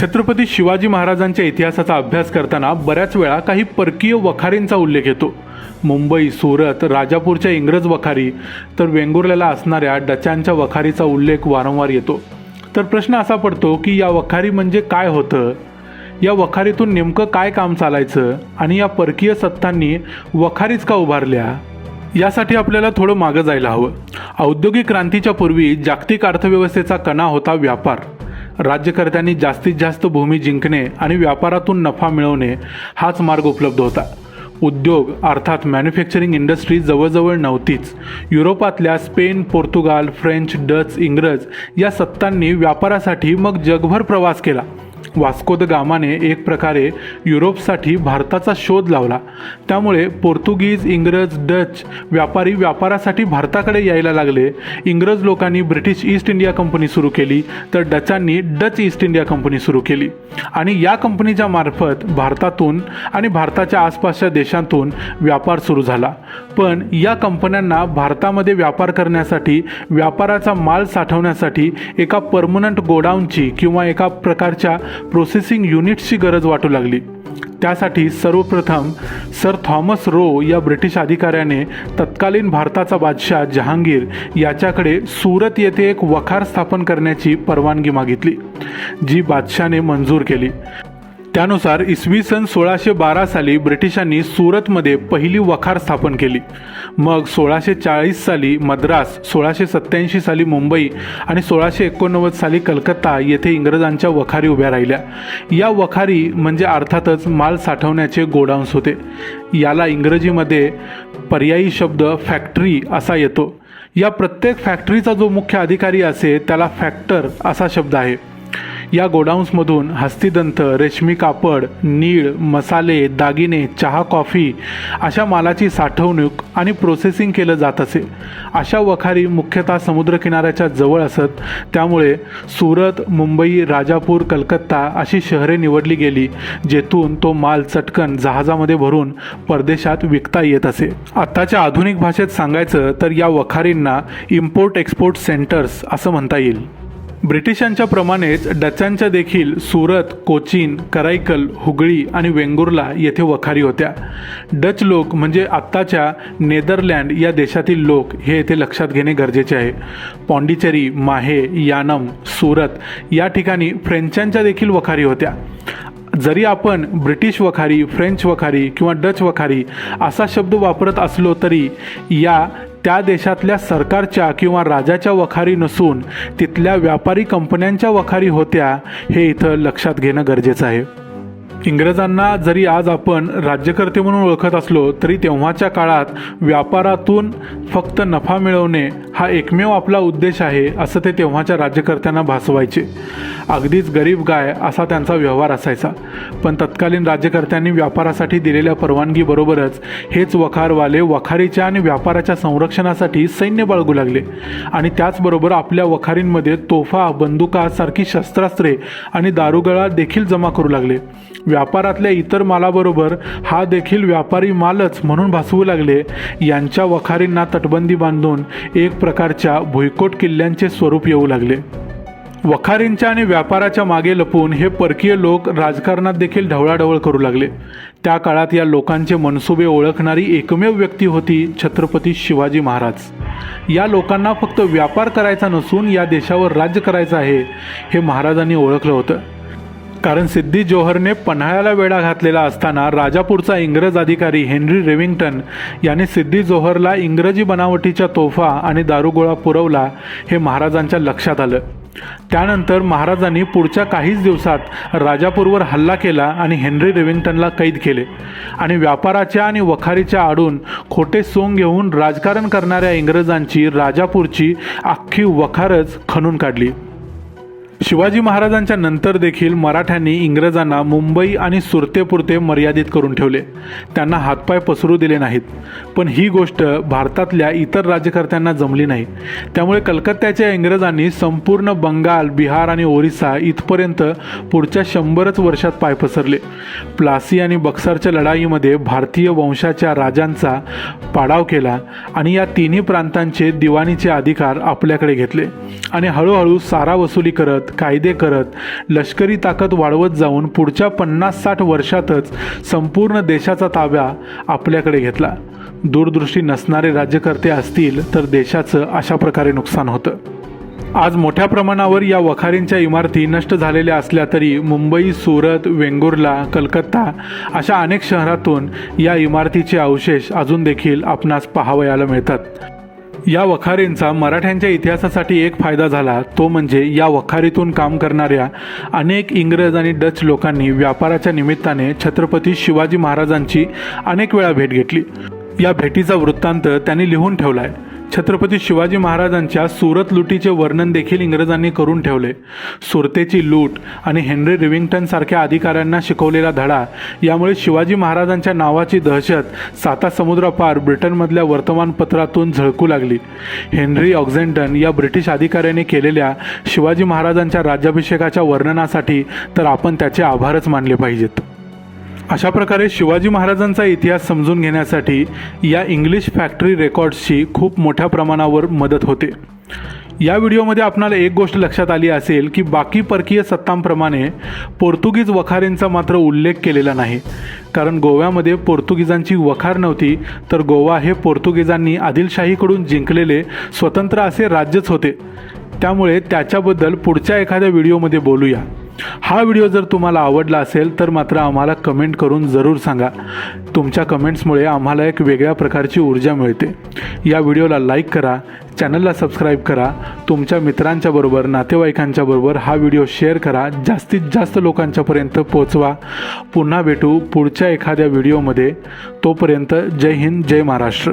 छत्रपती शिवाजी महाराजांच्या इतिहासाचा अभ्यास करताना बऱ्याच वेळा काही परकीय वखारींचा उल्लेख येतो. मुंबई सुरत राजापूरच्या इंग्रज वखारी तर वेंगुर्ल्याला असणाऱ्या डचांच्या वखारीचा उल्लेख वारंवार येतो. तर प्रश्न असा पडतो की या वखारी म्हणजे काय होतं? या वखारीतून नेमकं काय काम चालायचं? आणि या परकीय सत्तांनी वखारीच का उभारल्या? यासाठी आपल्याला थोडं मागं जायला हवं. औद्योगिक क्रांतीच्या पूर्वी जागतिक अर्थव्यवस्थेचा कणा होता व्यापार. राज्यकर्त्यांनी जास्तीत जास्त भूमी जिंकणे आणि व्यापारातून नफा मिळवणे हाच मार्ग उपलब्ध होता. उद्योग अर्थात मॅन्युफॅक्चरिंग इंडस्ट्री जवळजवळ नव्हतीच. युरोपातल्या स्पेन पोर्तुगाल फ्रेंच डच इंग्रज या सत्तांनी व्यापारासाठी मग जगभर प्रवास केला. वास्को द गामाने एक प्रकारे युरोपसाठी भारताचा शोध लावला. त्यामुळे पोर्तुगीज इंग्रज डच व्यापारी व्यापारासाठी भारताकडे यायला लागले. इंग्रज लोकांनी ब्रिटिश ईस्ट इंडिया कंपनी सुरू केली तर डचांनी डच ईस्ट इंडिया कंपनी सुरू केली. आणि या कंपनीच्या मार्फत भारतातून आणि भारताच्या आसपासच्या देशांतून व्यापार सुरू झाला. पण या कंपन्यांना भारतामध्ये व्यापार करण्यासाठी व्यापाराचा माल साठवण्यासाठी एका परमनंट गोडाऊनची किंवा एका प्रकारच्या प्रोसेसिंग युनिट्सची गरज वाटू लागली. त्यासाठी सर्वप्रथम सर थॉमस रो या ब्रिटिश अधिकाऱ्याने तत्कालीन भारताचा बादशाह जहांगीर याच्याकडे सुरत येथे एक वखार स्थापन करण्याची परवानगी मागितली जी बादशाने मंजूर केली. त्यानुसार इसवी सन सोळाशे बारा साली ब्रिटिशांनी सुरतमध्ये पहिली वखार स्थापन केली. मग सोळाशे चाळीस साली मद्रास सोळाशे सत्त्याऐंशी साली मुंबई आणि सोळाशे एकोणनव्वद साली कलकत्ता येथे इंग्रजांच्या वखारी उभ्या राहिल्या. या वखारी म्हणजे अर्थातच माल साठवण्याचे गोडाऊन्स होते. याला इंग्रजीमध्ये पर्यायी शब्द फॅक्टरी असा येतो. या प्रत्येक फॅक्टरीचा जो मुख्य अधिकारी असे त्याला फॅक्टर असा शब्द आहे. या गोडाऊन्समधून हस्तिदंत रेशमी कापड नीळ मसाले दागिने चहा कॉफी अशा मालाची साठवणूक आणि प्रोसेसिंग केलं जात असे. अशा वखारी मुख्यतः समुद्रकिनाऱ्याच्या जवळ असत. त्यामुळे सुरत मुंबई राजापूर कलकत्ता अशी शहरे निवडली गेली जेथून तो माल चटकन जहाजामध्ये भरून परदेशात विकता येत असे. आत्ताच्या आधुनिक भाषेत सांगायचं तर या वखारींना इम्पोर्ट एक्सपोर्ट सेंटर्स असं म्हणता येईल. ब्रिटिशांच्या प्रमाणेच डचांच्या देखील सुरत कोचीन कराईकल हुगळी आणि वेंगुर्ला येथे वखारी होत्या. डच लोक म्हणजे आत्ताच्या नेदरलँड या देशातील लोक हे येथे लक्षात घेणे गरजेचे आहे. पॉंडिचेरी माहे यानम सुरत या ठिकाणी फ्रेंचांच्या देखील वखारी होत्या. जरी आपण ब्रिटिश वखारी फ्रेंच वखारी किंवा डच वखारी असा शब्द वापरत असलो तरी या त्या देशातल्या सरकारच्या किंवा राजाच्या वखारी नसून तिथल्या व्यापारी कंपन्यांच्या वखारी होत्या हे इथं लक्षात घेणं गरजेचं आहे. इंग्रजांना जरी आज आपण राज्यकर्ते म्हणून ओळखत असलो तरी तेव्हाच्या काळात व्यापारातून फक्त नफा मिळवणे हा एकमेव आपला उद्देश आहे असं ते तेव्हाच्या राज्यकर्त्यांना भासवायचे. अगदीच गरीब गाय असा त्यांचा व्यवहार असायचा. पण तत्कालीन राज्यकर्त्यांनी व्यापारासाठी दिलेल्या परवानगीबरोबरच हेच वखारवाले वखारीच्या आणि व्यापाराच्या संरक्षणासाठी सैन्य बाळगू लागले. आणि त्याचबरोबर आपल्या वखारींमध्ये तोफा बंदुकासारखी शस्त्रास्त्रे आणि दारुगळा देखील जमा करू लागले. व्यापारातल्या इतर मालाबरोबर हा देखील व्यापारी मालच म्हणून भासवू लागले. यांच्या वखारींना तटबंदी बांधून एक प्रकारच्या भुईकोट किल्ल्यांचे स्वरूप येऊ लागले. वखारींच्या आणि व्यापाराच्या मागे लपून हे परकीय लोक राजकारणात देखील ढवळाढवळ करू लागले. त्या काळात या लोकांचे मनसुबे ओळखणारी एकमेव व्यक्ती होती छत्रपती शिवाजी महाराज. या लोकांना फक्त व्यापार करायचा नसून या देशावर राज्य करायचं आहे हे महाराजांनी ओळखलं होतं. कारण सिद्धी जोहरने पन्हाळ्याला वेढा घातलेला असताना राजापूरचा इंग्रज अधिकारी हेनरी रेविंग्टन याने सिद्धी जोहरला इंग्रजी बनावटीच्या तोफा आणि दारुगोळा पुरवला हे महाराजांच्या लक्षात आलं. त्यानंतर महाराजांनी पुढच्या काहीच दिवसात राजापूरवर हल्ला केला आणि हेनरी रेविंग्टनला कैद केले आणि व्यापाराच्या आणि वखारीच्या आडून खोटे सोंग घेऊन राजकारण करणाऱ्या इंग्रजांची राजापूरची अख्खी वखारच खणून काढली. शिवाजी महाराजांच्या नंतर देखील मराठ्यांनी इंग्रजांना मुंबई आणि सुरतेपुरते मर्यादित करून ठेवले. त्यांना हातपाय पसरू दिले नाहीत. पण ही गोष्ट भारतातल्या इतर राज्यकर्त्यांना जमली नाही. त्यामुळे कलकत्त्याच्या इंग्रजांनी संपूर्ण बंगाल बिहार आणि ओरिसा इथपर्यंत पुढच्या शंभरच वर्षात पाय पसरले. प्लासी आणि बक्सरच्या लढाईमध्ये भारतीय वंशाच्या राजांचा पाडाव केला आणि या तिन्ही प्रांतांचे दिवाणीचे अधिकार आपल्याकडे घेतले. आणि हळूहळू सारा वसुली करत कायदे करत लष्करी ताकद वाढवत जाऊन पुढच्या पन्नास साठ वर्षातच संपूर्ण देशाचा ताब्या आपल्याकडे घेतला. दूरदृष्टी नसणारे राज्यकर्ते असतील तर देशाचं अशा प्रकारे नुकसान होतं. आज मोठ्या प्रमाणावर या वखारींच्या इमारती नष्ट झालेल्या असल्या तरी मुंबई सुरत वेंगुर्ला कलकत्ता अशा अनेक शहरातून या इमारतीचे अवशेष अजून देखील आपणास पाहावयाला मिळतात. या वखारींचा मराठ्यांच्या इतिहासासाठी एक फायदा झाला. तो म्हणजे या वखारीतून काम करणाऱ्या अनेक इंग्रज आणि डच लोकांनी व्यापाराच्या निमित्ताने छत्रपती शिवाजी महाराजांची अनेक वेळा भेट घेतली. या भेटीचा वृत्तांत त्यांनी लिहून ठेवला आहे छत्रपती शिवाजी महाराजांच्या सुरत लुटीचे वर्णन देखील इंग्रजांनी करून ठेवले. सुरतेची लूट आणि हेनरी रिविंग्टन सारख्या अधिकाऱ्यांना शिकवलेला धडा यामुळे शिवाजी महाराजांच्या नावाची दहशत साता समुद्रापार ब्रिटनमधल्या वर्तमानपत्रातून झळकू लागली. हेनरी ऑक्झेंटन या ब्रिटिश अधिकाऱ्याने केलेल्या शिवाजी महाराजांच्या राज्याभिषेकाच्या वर्णनासाठी तर आपण त्याचे आभारच मानले पाहिजेत. अशा प्रकारे शिवाजी महाराजांचा इतिहास समजून घेण्यासाठी या इंग्लिश फॅक्टरी रेकॉर्ड्सची खूप मोठ्या प्रमाणावर मदत होते. या व्हिडिओमध्ये आपणाला एक गोष्ट लक्षात आली असेल की बाकी परकीय सत्तांप्रमाणे पोर्तुगीज वखारींचा मात्र उल्लेख केलेला नाही. कारण गोव्यामध्ये पोर्तुगीजांची वखार नव्हती तर गोवा हे पोर्तुगीजांनी आदिलशाहीकडून जिंकलेले स्वतंत्र असे राज्यच होते. त्यामुळे त्याच्याबद्दल पुढच्या एखाद्या व्हिडिओमध्ये बोलूया. हा व्हिडिओ जर तुम्हाला आवडला असेल तर मात्र आम्हाला कमेंट करून जरूर सांगा. तुमच्या कमेंट्समुळे आम्हाला एक वेगळ्या प्रकारची ऊर्जा मिळते. या व्हिडिओला लाईक करा चॅनलला सबस्क्राईब करा तुमच्या मित्रांच्या बरोबर नातेवाईकांच्या बरोबर हा व्हिडिओ शेअर करा जास्तीत जास्त लोकांच्यापर्यंत पोचवा पुन्हा भेटू पुढच्या एखाद्या व्हिडिओमध्ये. तोपर्यंत जय हिंद जय महाराष्ट्र.